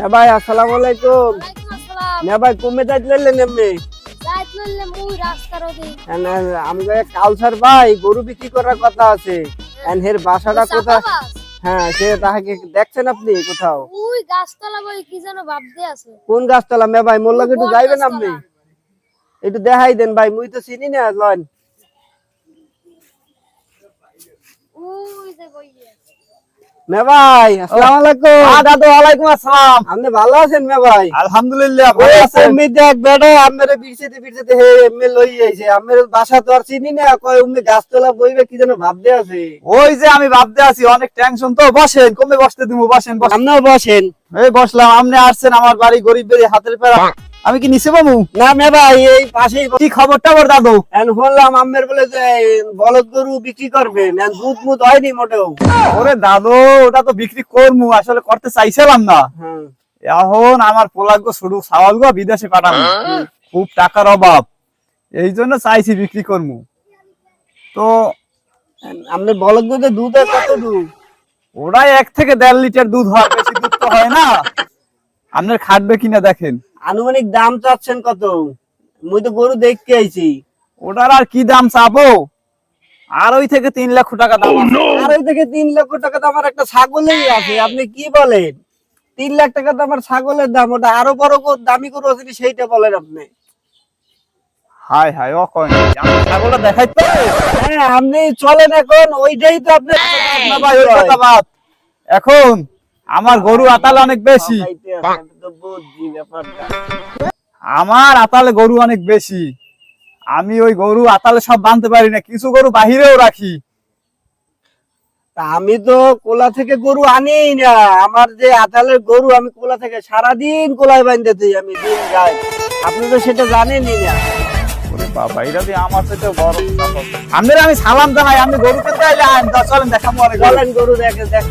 না ভাই আসসালামু আলাইকুম। না ভাই কমে যাইত আমাকে কালসার ভাই গরু বিক্রি করার কথা আছে। এন্ড হের বাসাটা কোথায়? হ্যাঁ সে তাহাকে দেখছেন আপনি কোথাও? ওই গাছতলা বই কি যেন ভাবতে আছে। কোন গাছতলা? মে ভাই মোল্লাকে একটু যাইবেন। আপনি? একটু দেখাই দেন ভাই মুই তো চিনি না লন ওই যে বই মে ভাই আসসালামু আলাইকুম। হ্যাঁ দাদু ওয়ালাইকুম আসসালাম। আপনি ভালো আছেন মে ভাই? আলহামদুলিল্লাহ ভালো আছেন কমি দেখ বেটা আমেরে বিরছেতে বিরছেতে হে এমএ লই আইছে। আমের বাসা তো আর চিনি না কয় উনি গাছতলা বইবে কি যেন ভাবতে আছে। ওই যে আমি ভাবতে আছি অনেক টেনশন তো বসেন কমে বসতে দিব বসেন বসেন। আপনিও বসেন। এই বসলাম আপনি আসছেন আমার বাড়ি গরিব বেড়ে হাতের পেরা আমি কি নিচে বাবু? না মে ভাই এই পাশেই কি খবর টবর দাদু? এন শুনলাম আমের বলে যে বলদ গরু বিক্রি করবেন এন দুধ মুধ হয়নি মোটেও। ওরে দাদু ওটা তো বিক্রি করমু আসলে করতে চাইছিলাম না। হ্যাঁ এখন আমার পোলাগ্য শুরু সাওয়াল গো বিদেশে পাঠানো খুব টাকার অভাব। এই জন্য চাইছি বিক্রি করমু। তো আপনি বলদ দুধে দুধ কত দুধ ওরাই এক থেকে দেড় লিটার দুধ হয় বেশি দুধ তো হয় না। আপনার খাটবে কিনা দেখেন। আনুমানিক দাম চাচ্ছেন কত? মুই তো গরু দেখতে আইছি। ওটার আর কি দাম চাবো? আর ওই থেকে তিন লক্ষ টাকা দাম আর ওই থেকে তিন লক্ষ টাকা তো আমার একটা ছাগলেই আছে আপনি কি বলেন? তিন লাখ টাকা তো আমার ছাগলের দাম ওটা আরও বড় দামি গরু আছে সেইটা বলেন আপনি? হাই হাই ও? আমার ছাগলটা দেখাই তো হ্যাঁ আপনি চলেন এখন ওইটাই তো আপনি এখন আমার গরু আতালে অনেক বেশি। আমার আতালে গরু অনেক বেশি। আমি ওই গরু আতালে সব বানতে পারি না কিছু গরু বাহিরেও রাখি। আমি তো কোলা থেকে গরু আনি না। আমার যে আতালের গরু আমি কোলা থেকে সারাদিন কোলায় বাঁধতে দিই আমি দিন যাই আপনি তো সেটা জানেনই না। বাবা এটা দিয়ে আমার সাথে বড় আপনাদের আমি সালাম জানাই আমি গরু কিনতে আইলাম চলেন দেখাবো গরু। দেখ দেখ।